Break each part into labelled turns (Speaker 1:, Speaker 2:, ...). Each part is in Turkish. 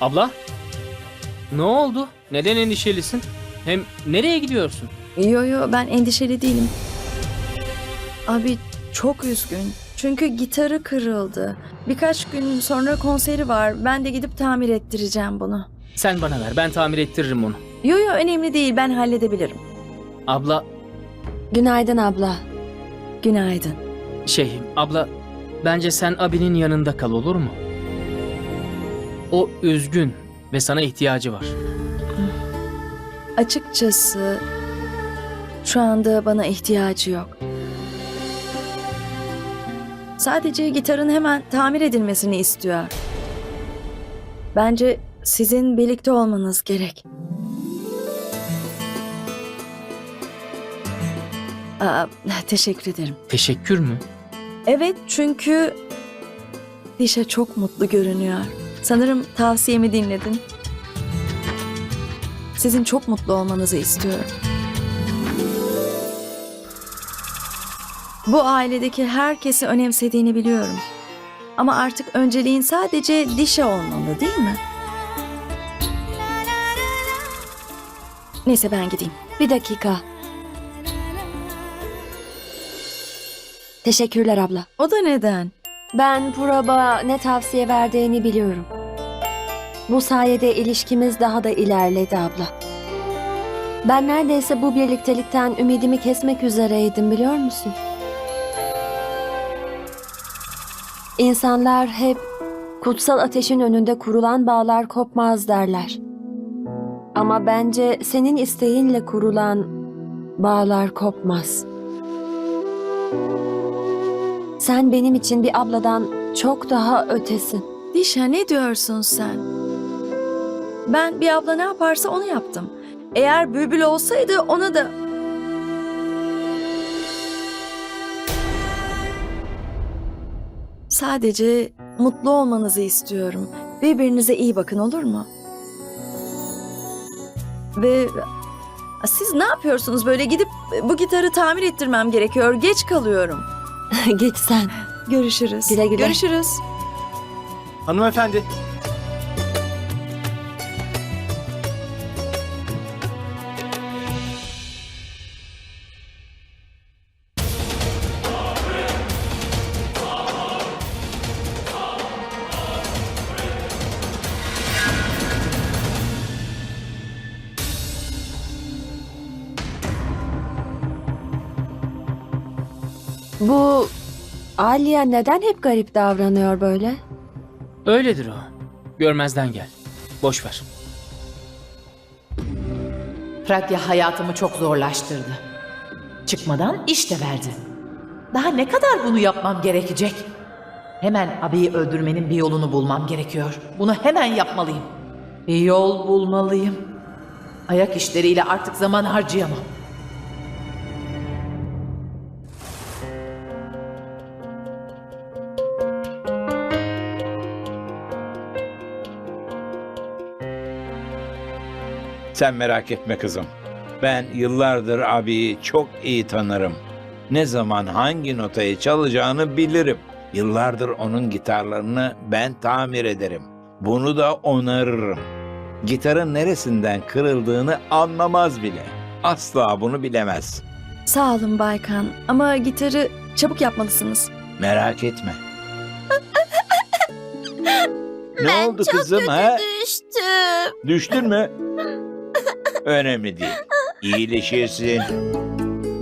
Speaker 1: Abla? Ne oldu? Neden endişelisin? Hem nereye gidiyorsun?
Speaker 2: Yo yo ben endişeli değilim. Abi çok üzgün. Çünkü gitarı kırıldı. Birkaç gün sonra konseri var. Ben de gidip tamir ettireceğim bunu.
Speaker 1: Sen bana ver ben tamir ettiririm onu.
Speaker 2: Yo yo önemli değil ben halledebilirim.
Speaker 1: Abla
Speaker 3: Günaydın abla.
Speaker 2: Günaydın.
Speaker 1: şey abla bence sen abinin yanında kal olur mu? O üzgün ve sana ihtiyacı var.
Speaker 2: Açıkçası şu anda bana ihtiyacı yok. Sadece gitarın hemen tamir edilmesini istiyor. Bence sizin birlikte olmanız gerek. Aa, teşekkür ederim.
Speaker 1: Teşekkür mü?
Speaker 2: Evet çünkü Dişe çok mutlu görünüyor. Sanırım tavsiyemi dinledin. Sizin çok mutlu olmanızı istiyorum. Bu ailedeki herkesi önemsediğini biliyorum. Ama artık önceliğin sadece dişe olmalı değil mi? Neyse ben gideyim.
Speaker 3: Bir dakika. Teşekkürler abla.
Speaker 2: O da neden?
Speaker 3: Ben Purab'a ne tavsiye verdiğini biliyorum. Bu sayede ilişkimiz daha da ilerledi abla. Ben neredeyse bu birliktelikten ümidimi kesmek üzereydim biliyor musun? İnsanlar hep kutsal ateşin önünde kurulan bağlar kopmaz derler. Ama bence senin isteğinle kurulan bağlar kopmaz. Sen benim için bir abladan çok daha ötesin.
Speaker 2: Dişe ne diyorsun sen? Ben bir abla ne yaparsa onu yaptım. Eğer bülbül olsaydı ona da... Sadece mutlu olmanızı istiyorum. Birbirinize iyi bakın olur mu? Ve siz ne yapıyorsunuz böyle gidip bu gitarı tamir ettirmem gerekiyor. Geç kalıyorum.
Speaker 3: Git sen.
Speaker 2: Görüşürüz.
Speaker 3: Güle güle.
Speaker 2: Görüşürüz.
Speaker 4: Hanımefendi.
Speaker 3: Aliye neden hep garip davranıyor böyle?
Speaker 1: Öyledir o. Görmezden gel. Boş ver.
Speaker 5: Pragya hayatımı çok zorlaştırdı. Çıkmadan iş de verdi. Daha ne kadar bunu yapmam gerekecek? Hemen abiyi öldürmenin bir yolunu bulmam gerekiyor. Bunu hemen yapmalıyım. Bir yol bulmalıyım. Ayak işleriyle artık zaman harcayamam.
Speaker 6: Sen merak etme kızım. Ben yıllardır abiyi çok iyi tanırım. Ne zaman hangi notayı çalacağını bilirim. Yıllardır onun gitarlarını ben tamir ederim. Bunu da onarırım. Gitarın neresinden kırıldığını anlamaz bile. Asla bunu bilemez.
Speaker 2: Sağ olun Baykan ama gitarı çabuk yapmalısınız.
Speaker 6: Merak etme. ne oldu kızım ha?
Speaker 3: düştüm.
Speaker 6: Düştün mü? Önemli değil. İyileşirsin.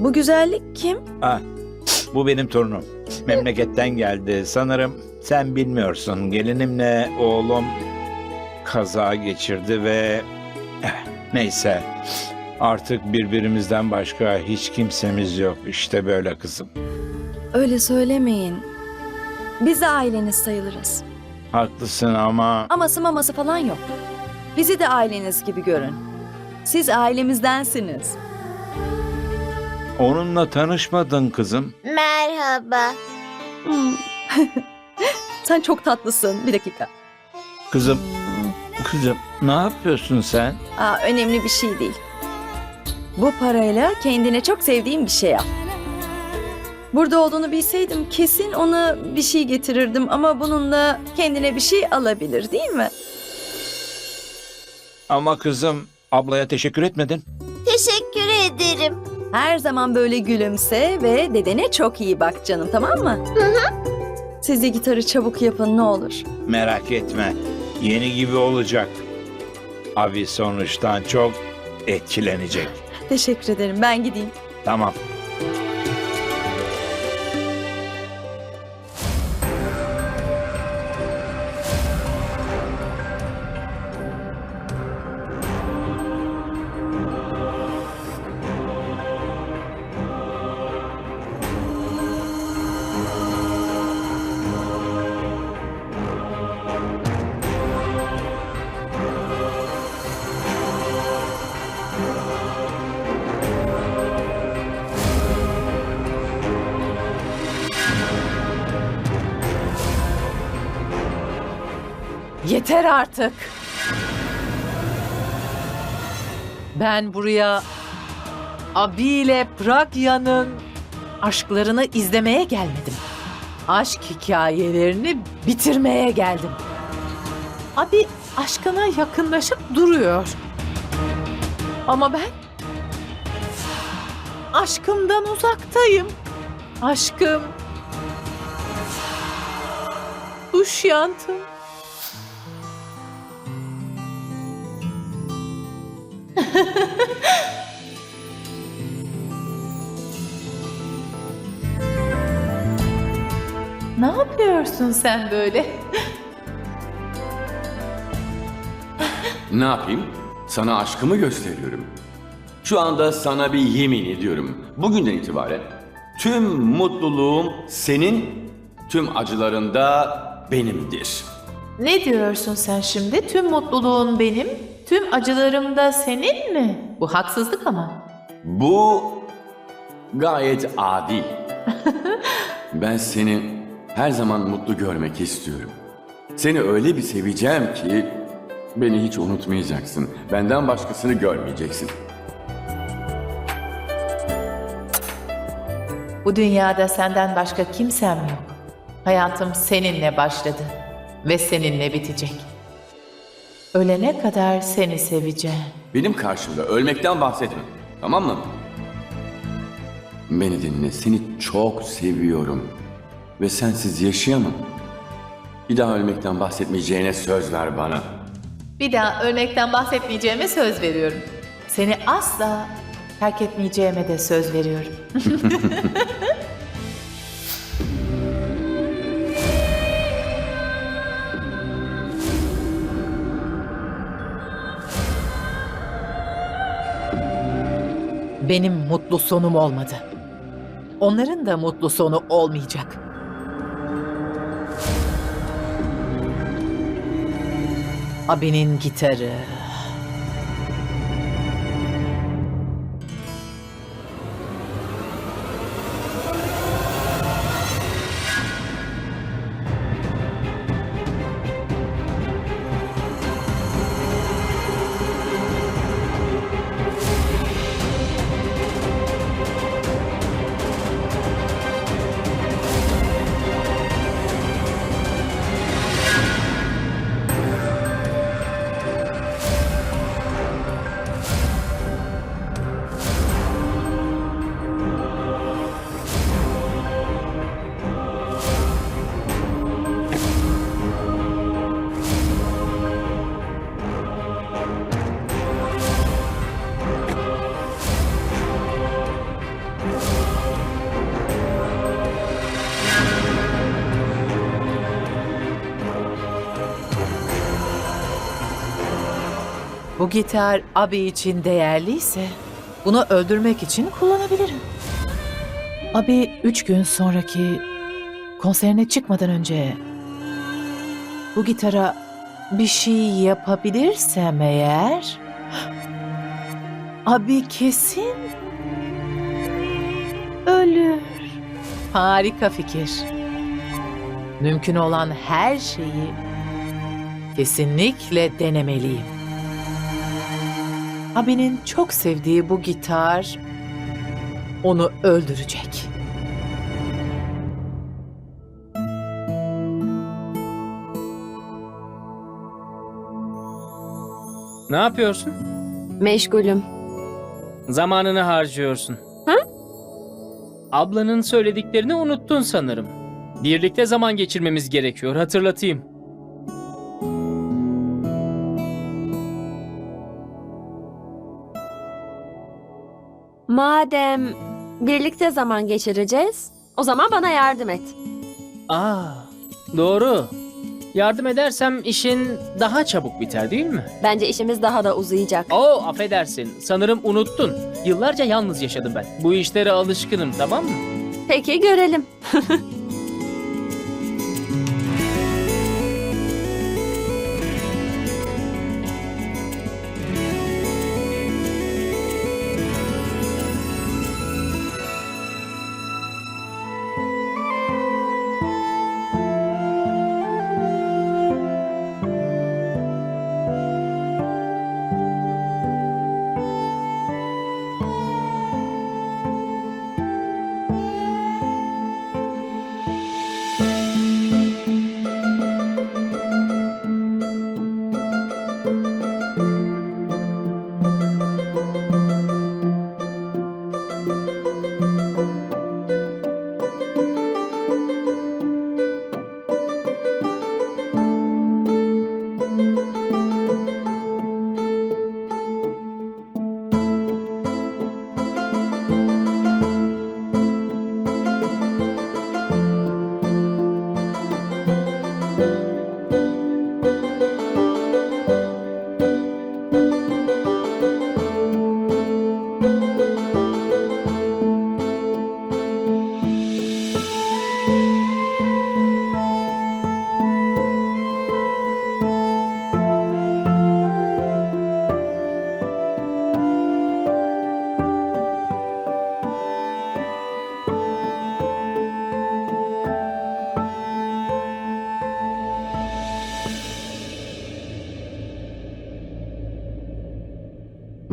Speaker 2: Bu güzellik kim?
Speaker 6: Ah, bu benim torunum. Memleketten geldi. Sanırım sen bilmiyorsun. Gelinimle oğlum kaza geçirdi ve eh, neyse. Artık birbirimizden başka hiç kimsemiz yok. İşte böyle kızım.
Speaker 2: Öyle söylemeyin. Biz de aileniz sayılırız.
Speaker 6: Haklısın ama
Speaker 2: Aması maması falan yok. Bizi de aileniz gibi görün. Siz ailemizdensiniz.
Speaker 6: onunla tanışmadın kızım.
Speaker 3: Merhaba.
Speaker 2: Hmm. Sen çok tatlısın. Bir dakika.
Speaker 6: Kızım, kızım ne yapıyorsun sen?
Speaker 2: Aa, önemli bir şey değil. Bu parayla kendine çok sevdiğim bir şey al. Burada olduğunu bilseydim kesin ona bir şey getirirdim ama bununla kendine bir şey alabilir değil mi?
Speaker 6: Ama kızım ablaya teşekkür etmedin.
Speaker 7: Teşekkür ederim.
Speaker 2: Her zaman böyle gülümse ve dedene çok iyi bak canım tamam mı? Siz de gitarı çabuk yapın ne olur.
Speaker 6: Merak etme. Yeni gibi olacak. Abi sonuçtan çok etkilenecek.
Speaker 2: Teşekkür ederim ben gideyim.
Speaker 6: Tamam.
Speaker 5: Yeter artık. Ben buraya abiyle Pragya'nın aşklarını izlemeye gelmedim. Aşk hikayelerini bitirmeye geldim. Abi aşkına yakınlaşıp duruyor. Ama ben aşkımdan uzaktayım. Aşkım Duşyantım. ne yapıyorsun sen böyle?
Speaker 8: Ne yapayım? Sana aşkımı gösteriyorum. Şu anda sana bir yemin ediyorum. Bugünden itibaren tüm mutluluğum senin, tüm acıların da benimdir.
Speaker 5: Ne diyorsun sen şimdi? Tüm mutluluğun benim, tüm acılarım da senin mi? Bu haksızlık ama.
Speaker 8: Bu gayet adil. ben seni her zaman mutlu görmek istiyorum. Seni öyle bir seveceğim ki beni hiç unutmayacaksın. Benden başkasını görmeyeceksin.
Speaker 5: Bu dünyada senden başka kimsem yok. Hayatım seninle başladı ve seninle bitecek. Ölene kadar seni seveceğim.
Speaker 8: Benim karşımda ölmekten bahsetme. Tamam mı? Beni dinle. Seni çok seviyorum. Ve sensiz yaşayamam. Bir daha ölmekten bahsetmeyeceğine söz ver bana.
Speaker 5: Bir daha ölmekten bahsetmeyeceğime söz veriyorum. Seni asla terk etmeyeceğime de söz veriyorum. Benim mutlu sonum olmadı. Onların da mutlu sonu olmayacak. Abinin gitarı. Bu gitar abi için değerliyse bunu öldürmek için kullanabilirim. Abi üç gün sonraki konserine çıkmadan önce bu gitara bir şey yapabilirsem eğer abi kesin ölür. Harika fikir. Mümkün olan her şeyi kesinlikle denemeliyim. Abinin çok sevdiği bu gitar onu öldürecek.
Speaker 1: Ne yapıyorsun?
Speaker 3: Meşgulüm.
Speaker 1: Zamanını harcıyorsun.
Speaker 3: Hı?
Speaker 1: Ablanın söylediklerini unuttun sanırım. Birlikte zaman geçirmemiz gerekiyor. Hatırlatayım.
Speaker 3: Madem birlikte zaman geçireceğiz, o zaman bana yardım et.
Speaker 1: Aa, doğru. Yardım edersem işin daha çabuk biter değil mi?
Speaker 3: Bence işimiz daha da uzayacak.
Speaker 1: Oo, affedersin. Sanırım unuttun. Yıllarca yalnız yaşadım ben. Bu işlere alışkınım, tamam mı?
Speaker 3: Peki görelim.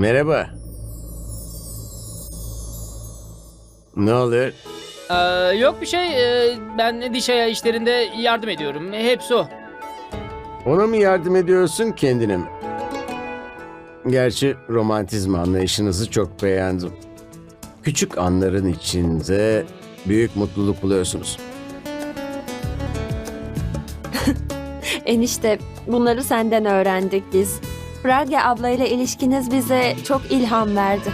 Speaker 4: Merhaba. Ne oluyor?
Speaker 1: Ee, yok bir şey. Ee, ben Dişaya işlerinde yardım ediyorum. Hepsi o.
Speaker 4: Ona mı yardım ediyorsun kendine mi? Gerçi romantizm anlayışınızı çok beğendim. Küçük anların içinde büyük mutluluk buluyorsunuz.
Speaker 3: Enişte bunları senden öğrendik biz. Pragya ablayla ilişkiniz bize çok ilham verdi.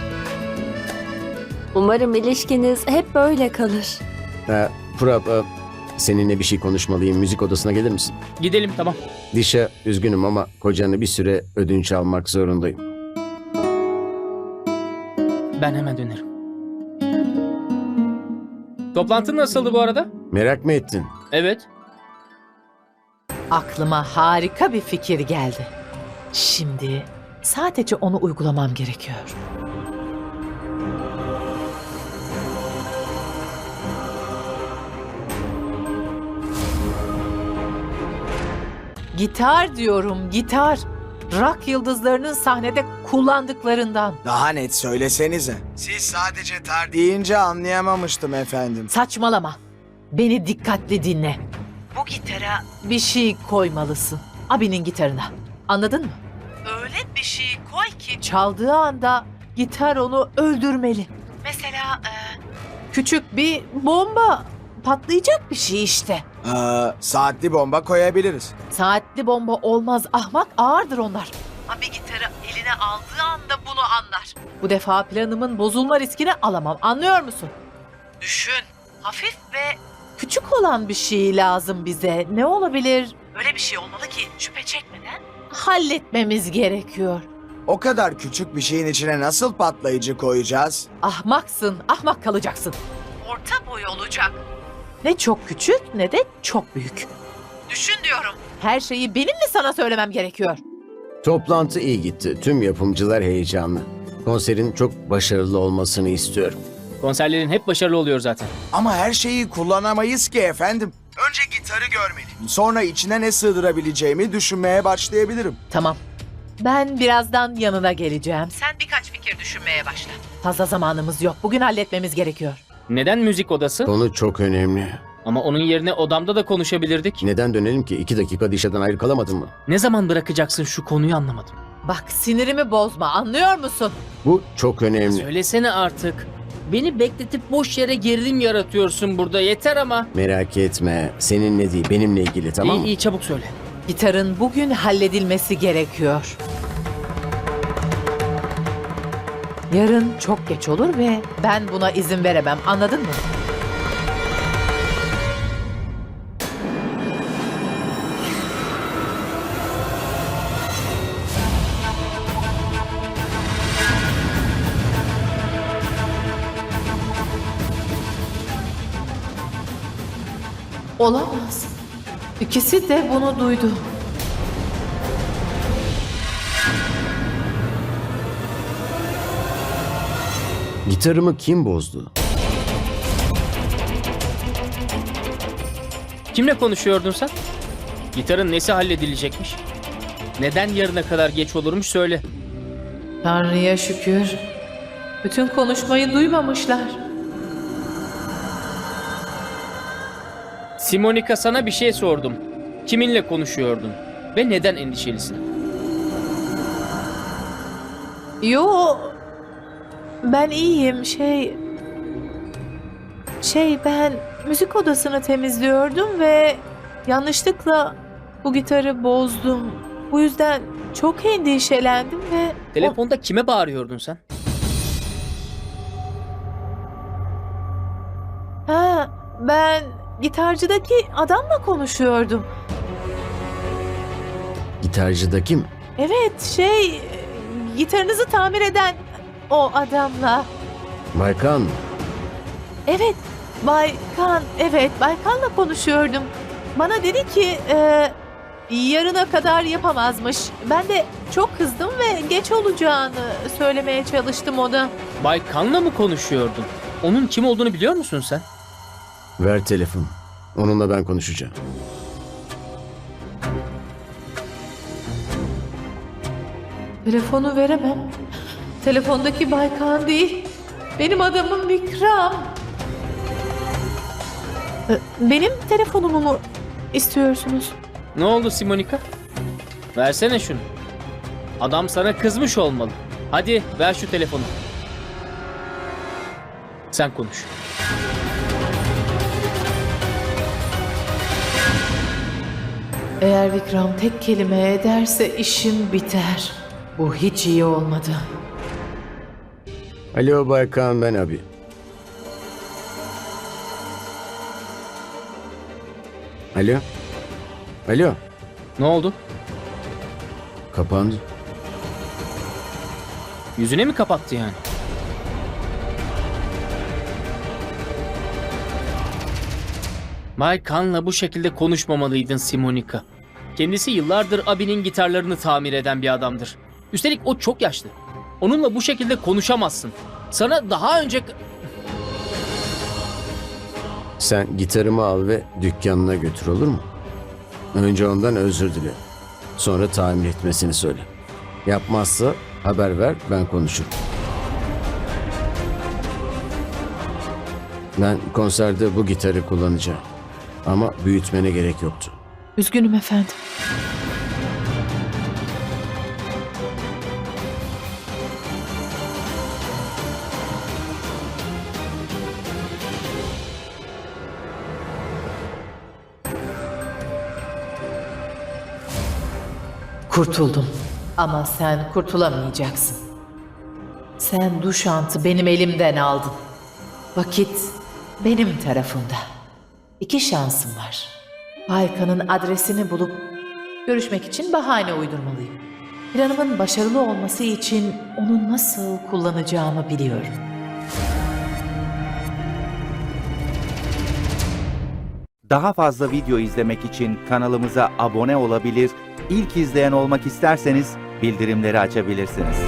Speaker 3: Umarım ilişkiniz hep böyle kalır.
Speaker 4: Ha, Prab, e, seninle bir şey konuşmalıyım. Müzik odasına gelir misin?
Speaker 1: Gidelim tamam.
Speaker 4: Dişe üzgünüm ama kocanı bir süre ödünç almak zorundayım.
Speaker 1: Ben hemen dönerim. Toplantı nasıldı bu arada?
Speaker 4: Merak mı ettin?
Speaker 1: Evet.
Speaker 5: Aklıma harika bir fikir geldi. Şimdi sadece onu uygulamam gerekiyor. Gitar diyorum, gitar. Rock yıldızlarının sahnede kullandıklarından.
Speaker 9: Daha net söylesenize. Siz sadece tar deyince anlayamamıştım efendim.
Speaker 5: Saçmalama. Beni dikkatli dinle. Bu gitara bir şey koymalısın. Abinin gitarına. Anladın mı? Öyle bir şey koy ki çaldığı anda gitar onu öldürmeli. Mesela e, küçük bir bomba patlayacak bir şey işte.
Speaker 9: Ee, saatli bomba koyabiliriz.
Speaker 5: Saatli bomba olmaz ahmak ağırdır onlar. Abi gitarı eline aldığı anda bunu anlar. Bu defa planımın bozulma riskini alamam anlıyor musun? Düşün. Hafif ve küçük olan bir şey lazım bize. Ne olabilir? Öyle bir şey olmalı ki şüphe çekmeden halletmemiz gerekiyor.
Speaker 9: O kadar küçük bir şeyin içine nasıl patlayıcı koyacağız?
Speaker 5: Ahmaksın, ahmak kalacaksın. Orta boy olacak. Ne çok küçük ne de çok büyük. Düşün diyorum. Her şeyi benim mi sana söylemem gerekiyor?
Speaker 4: Toplantı iyi gitti. Tüm yapımcılar heyecanlı. Konserin çok başarılı olmasını istiyorum.
Speaker 1: Konserlerin hep başarılı oluyor zaten.
Speaker 9: Ama her şeyi kullanamayız ki efendim. Önce gitarı görmeliyim. Sonra içine ne sığdırabileceğimi düşünmeye başlayabilirim.
Speaker 5: Tamam. Ben birazdan yanına geleceğim. Sen birkaç fikir düşünmeye başla. Fazla zamanımız yok. Bugün halletmemiz gerekiyor.
Speaker 1: Neden müzik odası?
Speaker 4: Konu çok önemli.
Speaker 1: Ama onun yerine odamda da konuşabilirdik.
Speaker 4: Neden dönelim ki? İki dakika dişeden ayrı kalamadın mı?
Speaker 1: Ne zaman bırakacaksın şu konuyu anlamadım.
Speaker 5: Bak sinirimi bozma anlıyor musun?
Speaker 4: Bu çok önemli.
Speaker 1: Söylesene artık. Beni bekletip boş yere gerilim yaratıyorsun burada. Yeter ama.
Speaker 4: Merak etme. Seninle değil, benimle ilgili tamam
Speaker 1: iyi
Speaker 4: mı?
Speaker 1: iyi çabuk söyle.
Speaker 5: Gitarın bugün halledilmesi gerekiyor. Yarın çok geç olur ve ben buna izin veremem anladın mı? İkisi de bunu duydu.
Speaker 4: Gitarımı kim bozdu?
Speaker 1: Kimle konuşuyordun sen? Gitarın nesi halledilecekmiş? Neden yarına kadar geç olurmuş söyle.
Speaker 5: Tanrı'ya şükür. Bütün konuşmayı duymamışlar.
Speaker 1: Simonika sana bir şey sordum. Kiminle konuşuyordun? Ve neden endişelisin?
Speaker 5: Yo. Ben iyiyim. Şey... Şey ben müzik odasını temizliyordum ve yanlışlıkla bu gitarı bozdum. Bu yüzden çok endişelendim ve...
Speaker 1: Telefonda kime bağırıyordun sen?
Speaker 5: Ha, ben gitarcıdaki adamla konuşuyordum.
Speaker 4: Gitarcıdaki mi?
Speaker 5: Evet şey gitarınızı tamir eden o adamla.
Speaker 4: Baykan mı?
Speaker 5: Evet Bay Kan evet Bay Kan'la konuşuyordum. Bana dedi ki e, yarına kadar yapamazmış. Ben de çok kızdım ve geç olacağını söylemeye çalıştım ona.
Speaker 1: Bay Kan'la mı konuşuyordun? Onun kim olduğunu biliyor musun sen?
Speaker 4: Ver telefon. Onunla ben konuşacağım.
Speaker 5: Telefonu veremem. Telefondaki Bay Kan değil. Benim adamım Vikram. E, Benim telefonumu mu istiyorsunuz?
Speaker 1: Ne oldu Simonika? Versene şunu. Adam sana kızmış olmalı. Hadi ver şu telefonu. Sen konuş.
Speaker 5: Eğer Vikram tek kelime ederse işim biter. Bu hiç iyi olmadı.
Speaker 4: Alo Baykan ben abi. Alo? Alo?
Speaker 1: Ne oldu?
Speaker 4: Kapandı.
Speaker 1: Yüzüne mi kapattı yani? Bay Kan'la bu şekilde konuşmamalıydın Simonika. Kendisi yıllardır abinin gitarlarını tamir eden bir adamdır. Üstelik o çok yaşlı. Onunla bu şekilde konuşamazsın. Sana daha önce...
Speaker 4: Sen gitarımı al ve dükkanına götür olur mu? Önce ondan özür dile. Sonra tamir etmesini söyle. Yapmazsa haber ver ben konuşurum. Ben konserde bu gitarı kullanacağım. Ama büyütmene gerek yoktu.
Speaker 5: Üzgünüm efendim. Kurtuldum. Ama sen kurtulamayacaksın. Sen Duşant'ı benim elimden aldın. Vakit benim tarafımda. İki şansım var. Baykan'ın adresini bulup görüşmek için bahane uydurmalıyım. Planımın başarılı olması için onu nasıl kullanacağımı biliyorum.
Speaker 10: Daha fazla video izlemek için kanalımıza abone olabilir, ilk izleyen olmak isterseniz bildirimleri açabilirsiniz.